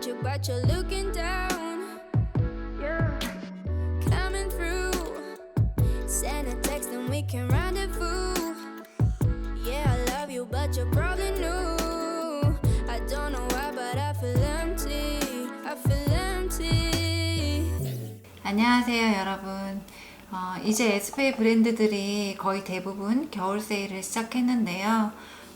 got you, but you're looking down. Yeah. Coming through. Send a text and we can rendezvous. Yeah, I love you, but you probably knew. I don't know why, but I feel empty. I feel empty. 안녕하세요, 여러분. 어, 이제 에스페이 브랜드들이 거의 대부분 겨울 세일을 시작했는데요.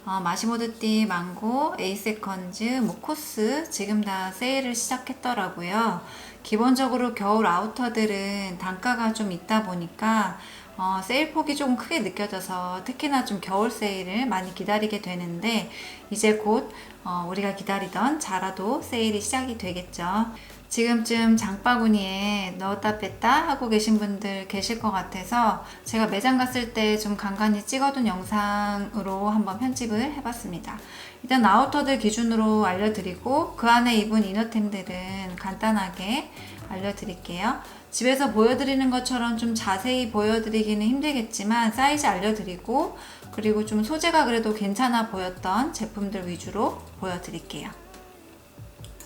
어, 마시모드띠, 망고, 에이세컨즈, 뭐 코스 지금 다 세일을 시작했더라고요. 기본적으로 겨울 아우터들은 단가가 좀 있다 보니까 어, 세일 폭이 조금 크게 느껴져서 특히나 좀 겨울 세일을 많이 기다리게 되는데 이제 곧 어, 우리가 기다리던 자라도 세일이 시작이 되겠죠. 지금쯤 장바구니에 넣었다 뺐다 하고 계신 분들 계실 것 같아서 제가 매장 갔을 때 좀 간간히 찍어둔 영상으로 한번 편집을 해봤습니다. 일단 아우터들 기준으로 알려드리고 그 안에 입은 이너템들은 간단하게 알려드릴게요. 집에서 보여드리는 것처럼 좀 자세히 보여드리기는 힘들겠지만 사이즈 알려드리고 그리고 좀 소재가 그래도 괜찮아 보였던 제품들 위주로 보여드릴게요.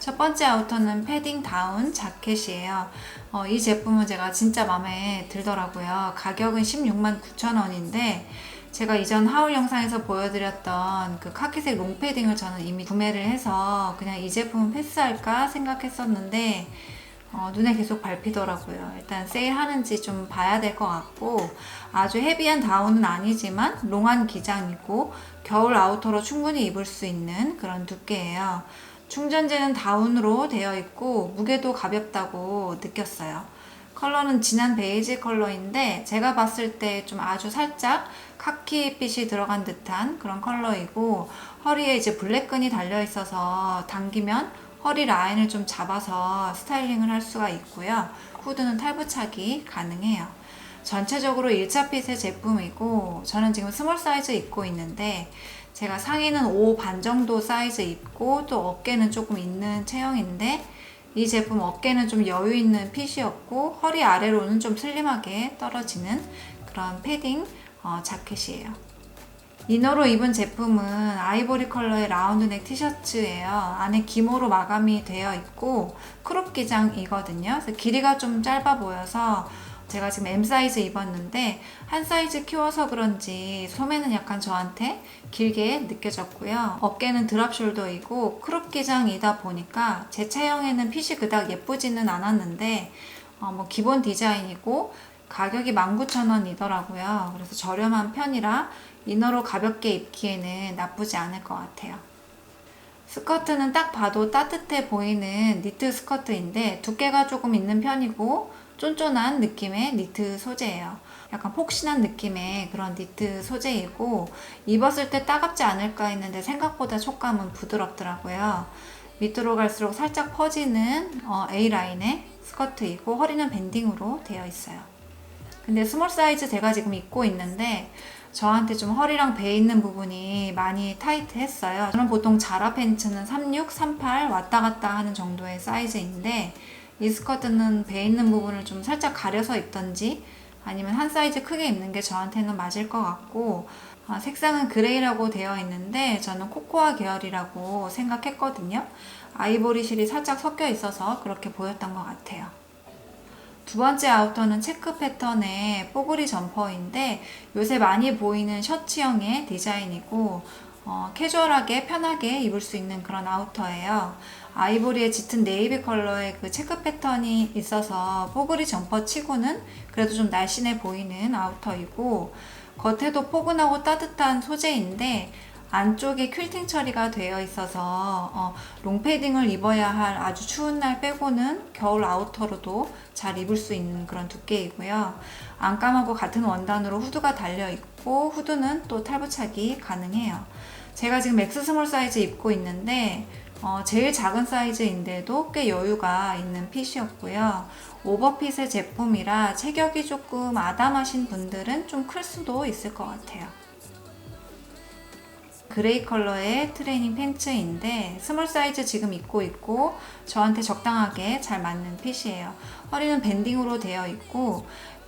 첫 번째 아우터는 패딩 다운 자켓이에요. 어, 이 제품은 제가 진짜 마음에 들더라고요. 가격은 16만 9천 원인데 제가 이전 하울 영상에서 보여드렸던 그 카키색 롱패딩을 저는 이미 구매를 해서 그냥 이 제품은 패스할까 생각했었는데 어, 눈에 계속 밟히더라고요. 일단 세일하는지 좀 봐야 될 것 같고 아주 헤비한 다운은 아니지만 롱한 기장이고 겨울 아우터로 충분히 입을 수 있는 그런 두께예요. 충전재는 다운으로 되어 있고 무게도 가볍다고 느꼈어요. 컬러는 진한 베이지 컬러인데 제가 봤을 때 좀 아주 살짝 카키빛이 들어간 듯한 그런 컬러이고 허리에 이제 블랙끈이 달려 있어서 당기면 허리 라인을 좀 잡아서 스타일링을 할 수가 있고요. 후드는 탈부착이 가능해요. 전체적으로 1차 핏의 제품이고 저는 지금 스몰 사이즈 입고 있는데 제가 상의는 5 반 정도 사이즈 입고 또 어깨는 조금 있는 체형인데 이 제품 어깨는 좀 여유 있는 핏이었고 허리 아래로는 좀 슬림하게 떨어지는 그런 패딩 어, 자켓이에요. 이너로 입은 제품은 아이보리 컬러의 라운드넥 티셔츠예요. 안에 기모로 마감이 되어 있고 크롭 기장이거든요. 그래서 길이가 좀 짧아 보여서 제가 지금 M 사이즈 입었는데 한 사이즈 키워서 그런지 소매는 약간 저한테 길게 느껴졌고요. 어깨는 드랍 숄더이고 크롭 기장이다 보니까 제 체형에는 핏이 그닥 예쁘지는 않았는데 어, 뭐 기본 디자인이고 가격이 19,000원이더라고요. 그래서 저렴한 편이라 이너로 가볍게 입기에는 나쁘지 않을 것 같아요. 스커트는 딱 봐도 따뜻해 보이는 니트 스커트인데 두께가 조금 있는 편이고 쫀쫀한 느낌의 니트 소재예요. 약간 폭신한 느낌의 그런 니트 소재이고 입었을 때 따갑지 않을까 했는데 생각보다 촉감은 부드럽더라고요. 밑으로 갈수록 살짝 퍼지는 어, A라인의 스커트이고 허리는 밴딩으로 되어 있어요. 근데 스몰 사이즈 제가 지금 입고 있는데 저한테 좀 허리랑 배 있는 부분이 많이 타이트했어요. 저는 보통 자라 팬츠는 36, 38 왔다 갔다 하는 정도의 사이즈인데 이 스커트는 배 있는 부분을 좀 살짝 가려서 입던지 아니면 한 사이즈 크게 입는 게 저한테는 맞을 것 같고 아, 색상은 그레이라고 되어 있는데 저는 코코아 계열이라고 생각했거든요. 아이보리 실이 살짝 섞여 있어서 그렇게 보였던 것 같아요. 두 번째 아우터는 체크 패턴의 뽀글이 점퍼인데 요새 많이 보이는 셔츠형의 디자인이고 어, 캐주얼하게 편하게 입을 수 있는 그런 아우터예요. 아이보리의 짙은 네이비 컬러의 그 체크 패턴이 있어서 뽀글이 점퍼 치고는 그래도 좀 날씬해 보이는 아우터이고 겉에도 포근하고 따뜻한 소재인데 안쪽에 퀼팅 처리가 되어 있어서 어, 롱패딩을 입어야 할 아주 추운 날 빼고는 겨울 아우터로도 잘 입을 수 있는 그런 두께이고요. 안감하고 같은 원단으로 후드가 달려 있고 후드는 또 탈부착이 가능해요. 제가 지금 맥스 스몰 사이즈 입고 있는데 어, 제일 작은 사이즈인데도 꽤 여유가 있는 핏이었고요. 오버핏의 제품이라 체격이 조금 아담하신 분들은 좀 클 수도 있을 것 같아요. 그레이 컬러의 트레이닝 팬츠인데 스몰 사이즈 지금 입고 있고 저한테 적당하게 잘 맞는 핏이에요. 허리는 밴딩으로 되어 있고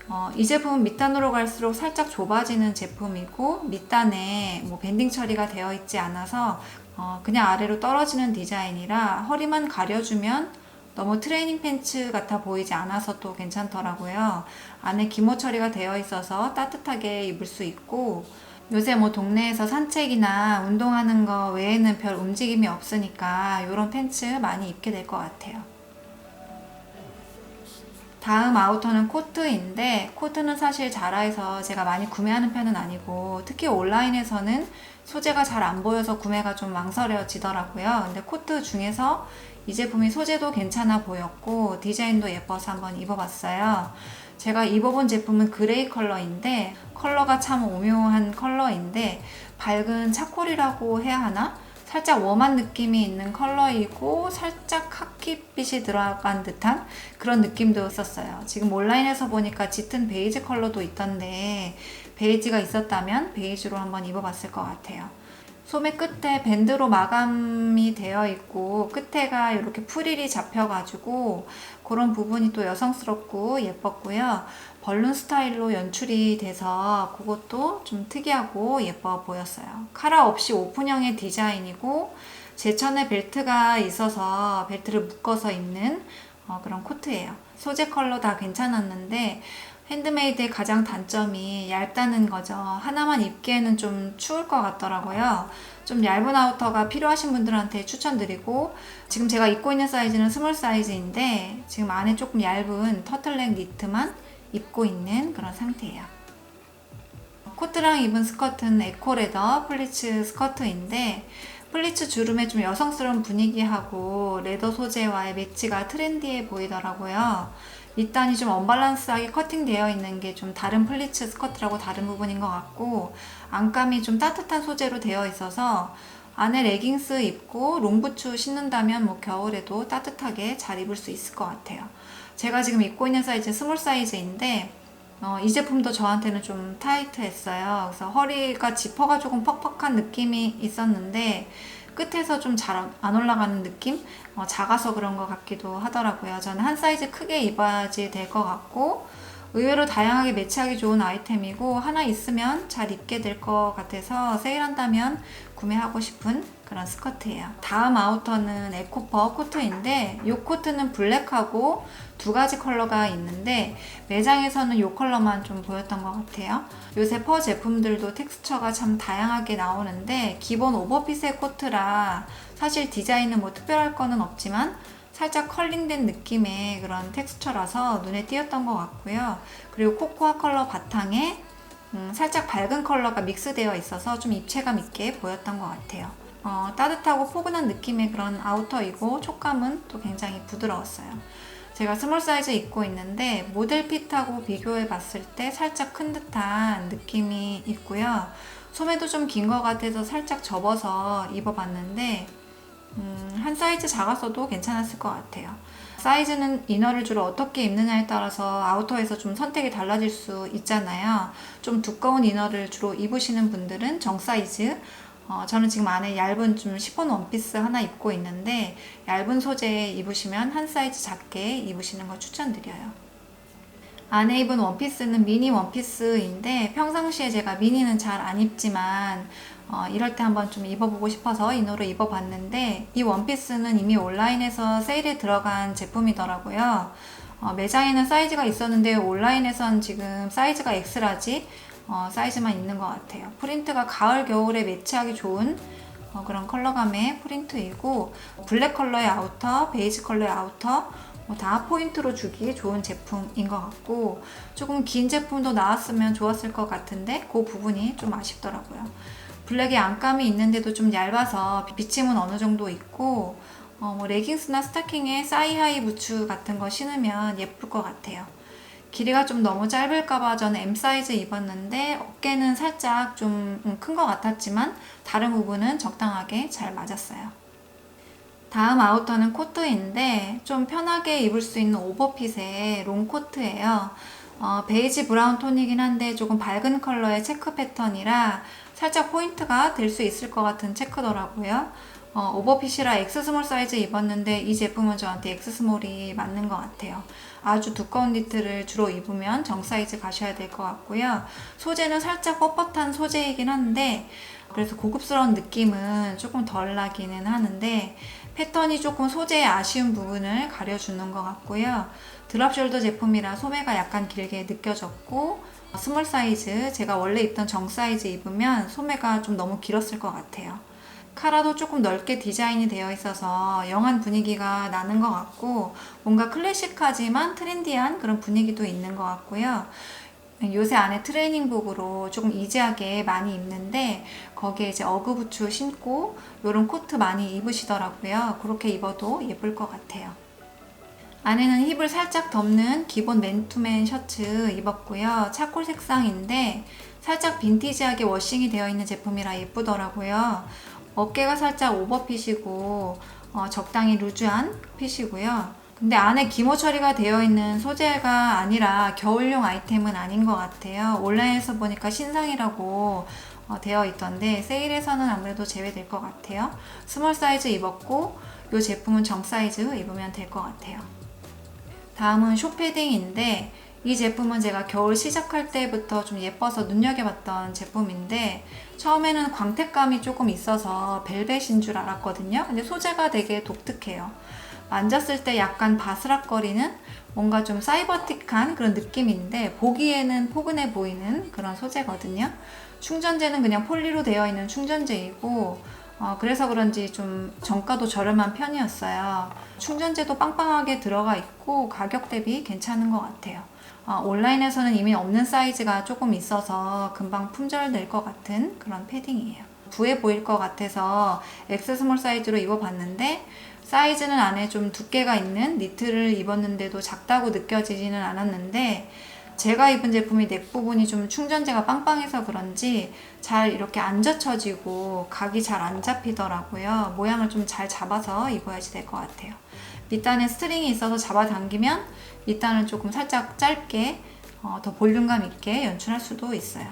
어, 이 제품은 밑단으로 갈수록 살짝 좁아지는 제품이고 밑단에 뭐 밴딩 처리가 되어 있지 않아서 어, 그냥 아래로 떨어지는 디자인이라 허리만 가려주면 너무 트레이닝 팬츠 같아 보이지 않아서 또 괜찮더라고요. 안에 기모 처리가 되어 있어서 따뜻하게 입을 수 있고 요새 뭐 동네에서 산책이나 운동하는 거 외에는 별 움직임이 없으니까 이런 팬츠 많이 입게 될 것 같아요. 다음 아우터는 코트인데 코트는 사실 자라에서 제가 많이 구매하는 편은 아니고 특히 온라인에서는 소재가 잘 안 보여서 구매가 좀 망설여지더라고요. 근데 코트 중에서 이 제품이 소재도 괜찮아 보였고 디자인도 예뻐서 한번 입어봤어요. 제가 입어본 제품은 그레이 컬러인데 컬러가 참 오묘한 컬러인데 밝은 차콜이라고 해야 하나? 살짝 웜한 느낌이 있는 컬러이고 살짝 카키빛이 들어간 듯한 그런 느낌도 있었어요. 지금 온라인에서 보니까 짙은 베이지 컬러도 있던데 베이지가 있었다면 베이지로 한번 입어봤을 것 같아요. 소매 끝에 밴드로 마감이 되어 있고 끝에가 이렇게 프릴이 잡혀가지고 그런 부분이 또 여성스럽고 예뻤고요. 벌룬 스타일로 연출이 돼서 그것도 좀 특이하고 예뻐 보였어요. 카라 없이 오픈형의 디자인이고 제천에 벨트가 있어서 벨트를 묶어서 입는 어, 그런 코트예요. 소재 컬러 다 괜찮았는데 핸드메이드의 가장 단점이 얇다는 거죠. 하나만 입기에는 좀 추울 것 같더라고요. 좀 얇은 아우터가 필요하신 분들한테 추천드리고 지금 제가 입고 있는 사이즈는 스몰 사이즈인데 지금 안에 조금 얇은 터틀넥 니트만 입고 있는 그런 상태예요. 코트랑 입은 스커트는 에코레더 플리츠 스커트인데 플리츠 주름에 좀 여성스러운 분위기하고 레더 소재와의 매치가 트렌디해 보이더라고요. 밑단이 좀 언밸런스하게 커팅되어 있는 게 좀 다른 플리츠 스커트라고 다른 부분인 것 같고 안감이 좀 따뜻한 소재로 되어 있어서 안에 레깅스 입고 롱부츠 신는다면 뭐 겨울에도 따뜻하게 잘 입을 수 있을 것 같아요. 제가 지금 입고 있는 사이즈는 스몰 사이즈인데 어, 이 제품도 저한테는 좀 타이트했어요. 그래서 허리가 지퍼가 조금 퍽퍽한 느낌이 있었는데 끝에서 좀 잘 안 올라가는 느낌? 어, 작아서 그런 것 같기도 하더라고요. 저는 한 사이즈 크게 입어야지 될 것 같고 의외로 다양하게 매치하기 좋은 아이템이고 하나 있으면 잘 입게 될 것 같아서 세일한다면 구매하고 싶은 그런 스커트예요. 다음 아우터는 에코퍼 코트인데 이 코트는 블랙하고 두 가지 컬러가 있는데 매장에서는 이 컬러만 좀 보였던 것 같아요. 요새 퍼 제품들도 텍스처가 참 다양하게 나오는데 기본 오버핏의 코트라 사실 디자인은 뭐 특별할 거는 없지만 살짝 컬링된 느낌의 그런 텍스처라서 눈에 띄었던 것 같고요. 그리고 코코아 컬러 바탕에 음, 살짝 밝은 컬러가 믹스되어 있어서 좀 입체감 있게 보였던 것 같아요. 어, 따뜻하고 포근한 느낌의 그런 아우터이고 촉감은 또 굉장히 부드러웠어요. 제가 스몰 사이즈 입고 있는데 모델 핏하고 비교해 봤을 때 살짝 큰 듯한 느낌이 있고요. 소매도 좀 긴 것 같아서 살짝 접어서 입어봤는데 음, 한 사이즈 작았어도 괜찮았을 것 같아요. 사이즈는 이너를 주로 어떻게 입느냐에 따라서 아우터에서 좀 선택이 달라질 수 있잖아요. 좀 두꺼운 이너를 주로 입으시는 분들은 정 사이즈, 어, 저는 지금 안에 얇은 좀 시폰 원피스 하나 입고 있는데 얇은 소재 입으시면 한 사이즈 작게 입으시는 걸 추천드려요. 안에 입은 원피스는 미니 원피스인데 평상시에 제가 미니는 잘 안 입지만 어, 이럴 때 한번 좀 입어보고 싶어서 이노로 입어봤는데 이 원피스는 이미 온라인에서 세일에 들어간 제품이더라고요. 어, 매장에는 사이즈가 있었는데 온라인에선 지금 사이즈가 엑스라지 어, 사이즈만 있는 것 같아요. 프린트가 가을 겨울에 매치하기 좋은 어, 그런 컬러감의 프린트이고 블랙 컬러의 아우터, 베이지 컬러의 아우터 뭐 다 포인트로 주기 좋은 제품인 것 같고 조금 긴 제품도 나왔으면 좋았을 것 같은데 그 부분이 좀 아쉽더라고요. 블랙에 안감이 있는데도 좀 얇아서 비침은 어느 정도 있고 어, 뭐 레깅스나 스타킹에 사이하이 부츠 같은 거 신으면 예쁠 것 같아요. 길이가 좀 너무 짧을까봐 저는 M 사이즈 입었는데 어깨는 살짝 좀 큰 것 같았지만 다른 부분은 적당하게 잘 맞았어요. 다음 아우터는 코트인데 좀 편하게 입을 수 있는 오버핏의 롱 코트예요. 어, 베이지 브라운 톤이긴 한데 조금 밝은 컬러의 체크 패턴이라 살짝 포인트가 될 수 있을 것 같은 체크더라고요. 어, 오버핏이라 X 스몰 사이즈 입었는데 이 제품은 저한테 X 스몰이 맞는 것 같아요. 아주 두꺼운 니트를 주로 입으면 정 사이즈 가셔야 될 것 같고요. 소재는 살짝 뻣뻣한 소재이긴 한데 그래서 고급스러운 느낌은 조금 덜 나기는 하는데 패턴이 조금 소재의 아쉬운 부분을 가려주는 것 같고요. 드랍숄더 제품이라 소매가 약간 길게 느껴졌고 스몰 사이즈 제가 원래 입던 정 사이즈 입으면 소매가 좀 너무 길었을 것 같아요. 카라도 조금 넓게 디자인이 되어 있어서 영한 분위기가 나는 것 같고 뭔가 클래식하지만 트렌디한 그런 분위기도 있는 것 같고요. 요새 안에 트레이닝복으로 조금 이지하게 많이 입는데 거기에 이제 어그 부츠 신고 이런 코트 많이 입으시더라고요. 그렇게 입어도 예쁠 것 같아요. 안에는 힙을 살짝 덮는 기본 맨투맨 셔츠 입었고요. 차콜 색상인데 살짝 빈티지하게 워싱이 되어 있는 제품이라 예쁘더라고요. 어깨가 살짝 오버핏이고 어, 적당히 루즈한 핏이고요. 근데 안에 기모 처리가 되어 있는 소재가 아니라 겨울용 아이템은 아닌 것 같아요. 온라인에서 보니까 신상이라고 어, 되어 있던데 세일에서는 아무래도 제외될 것 같아요. 스몰 사이즈 입었고 이 제품은 정 사이즈 입으면 될 것 같아요. 다음은 쇼패딩인데 이 제품은 제가 겨울 시작할 때부터 좀 예뻐서 눈여겨봤던 제품인데 처음에는 광택감이 조금 있어서 벨벳인 줄 알았거든요. 근데 소재가 되게 독특해요. 만졌을 때 약간 바스락거리는 뭔가 좀 사이버틱한 그런 느낌인데 보기에는 포근해 보이는 그런 소재거든요. 충전재는 그냥 폴리로 되어 있는 충전재이고 어, 그래서 그런지 좀 정가도 저렴한 편이었어요. 충전재도 빵빵하게 들어가 있고 가격 대비 괜찮은 것 같아요. 어, 온라인에서는 이미 없는 사이즈가 조금 있어서 금방 품절될 것 같은 그런 패딩이에요. 부해 보일 것 같아서 X 스몰 사이즈로 입어봤는데 사이즈는 안에 좀 두께가 있는 니트를 입었는데도 작다고 느껴지지는 않았는데 제가 입은 제품이 넥 부분이 좀 충전재가 빵빵해서 그런지 잘 이렇게 안 젖혀지고 각이 잘 안 잡히더라고요. 모양을 좀 잘 잡아서 입어야지 될 것 같아요. 밑단에 스트링이 있어서 잡아당기면 밑단을 조금 살짝 짧게 어, 더 볼륨감 있게 연출할 수도 있어요.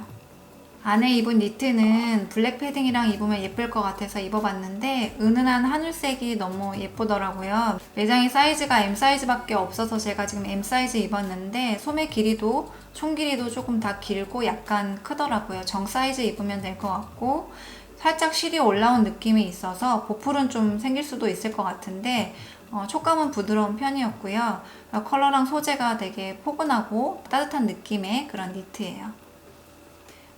안에 입은 니트는 블랙 패딩이랑 입으면 예쁠 것 같아서 입어봤는데 은은한 하늘색이 너무 예쁘더라고요. 매장에 사이즈가 M 사이즈밖에 없어서 제가 지금 M 사이즈 입었는데 소매 길이도 총 길이도 조금 다 길고 약간 크더라고요. 정 사이즈 입으면 될 것 같고 살짝 실이 올라온 느낌이 있어서 보풀은 좀 생길 수도 있을 것 같은데 어, 촉감은 부드러운 편이었고요. 컬러랑 소재가 되게 포근하고 따뜻한 느낌의 그런 니트예요.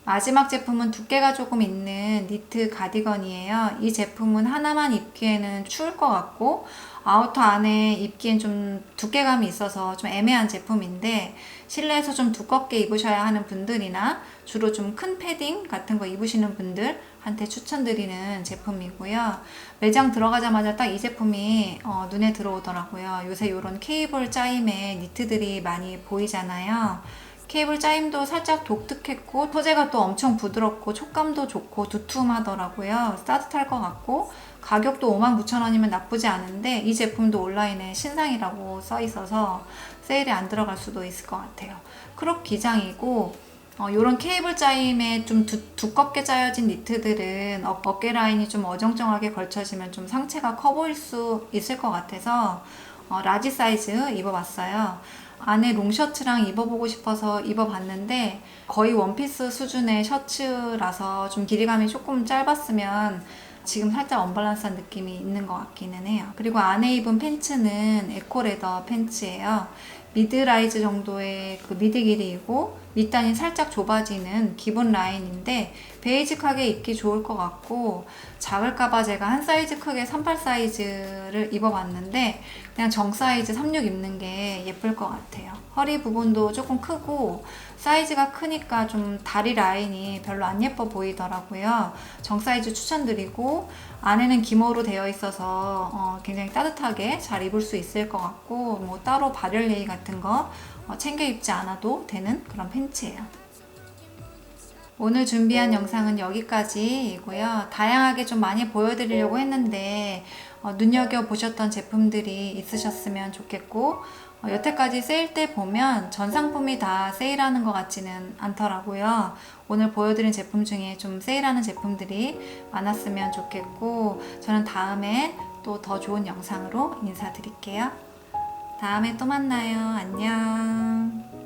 마지막 제품은 두께가 조금 있는 니트 가디건이에요. 이 제품은 하나만 입기에는 추울 것 같고 아우터 안에 입기엔 좀 두께감이 있어서 좀 애매한 제품인데 실내에서 좀 두껍게 입으셔야 하는 분들이나 주로 좀 큰 패딩 같은 거 입으시는 분들 한테 추천드리는 제품이고요. 매장 들어가자마자 딱 이 제품이 어, 눈에 들어오더라고요. 요새 이런 케이블 짜임의 니트들이 많이 보이잖아요. 케이블 짜임도 살짝 독특했고 소재가 또 엄청 부드럽고 촉감도 좋고 두툼하더라고요. 따뜻할 것 같고 가격도 59,000원이면 나쁘지 않은데 이 제품도 온라인에 신상이라고 써 있어서 세일에 안 들어갈 수도 있을 것 같아요. 크롭 기장이고 어, 이런 케이블 짜임에 좀 두, 두껍게 짜여진 니트들은 어, 어깨 라인이 좀 어정쩡하게 걸쳐지면 좀 상체가 커 보일 수 있을 것 같아서 어, 라지 사이즈 입어봤어요. 안에 롱셔츠랑 입어보고 싶어서 입어봤는데 거의 원피스 수준의 셔츠라서 좀 길이감이 조금 짧았으면 지금 살짝 언밸런스한 느낌이 있는 것 같기는 해요. 그리고 안에 입은 팬츠는 에코레더 팬츠예요. 미드 라이즈 정도의 그 미드 길이이고 밑단이 살짝 좁아지는 기본 라인인데 베이직하게 입기 좋을 것 같고 작을까봐 제가 한 사이즈 크게 38 사이즈를 입어봤는데 그냥 정 사이즈 36 입는 게 예쁠 것 같아요. 허리 부분도 조금 크고 사이즈가 크니까 좀 다리 라인이 별로 안 예뻐 보이더라고요. 정 사이즈 추천드리고 안에는 기모로 되어 있어서 어, 굉장히 따뜻하게 잘 입을 수 있을 것 같고 뭐 따로 발열 예의 같은 거 어, 챙겨 입지 않아도 되는 그런 팬츠예요. 오늘 준비한 영상은 여기까지이고요. 다양하게 좀 많이 보여드리려고 했는데 어, 눈여겨보셨던 제품들이 있으셨으면 좋겠고 어, 여태까지 세일 때 보면 전 상품이 다 세일하는 것 같지는 않더라고요. 오늘 보여드린 제품 중에 좀 세일하는 제품들이 많았으면 좋겠고, 저는 다음에 또 더 좋은 영상으로 인사드릴게요. 다음에 또 만나요. 안녕.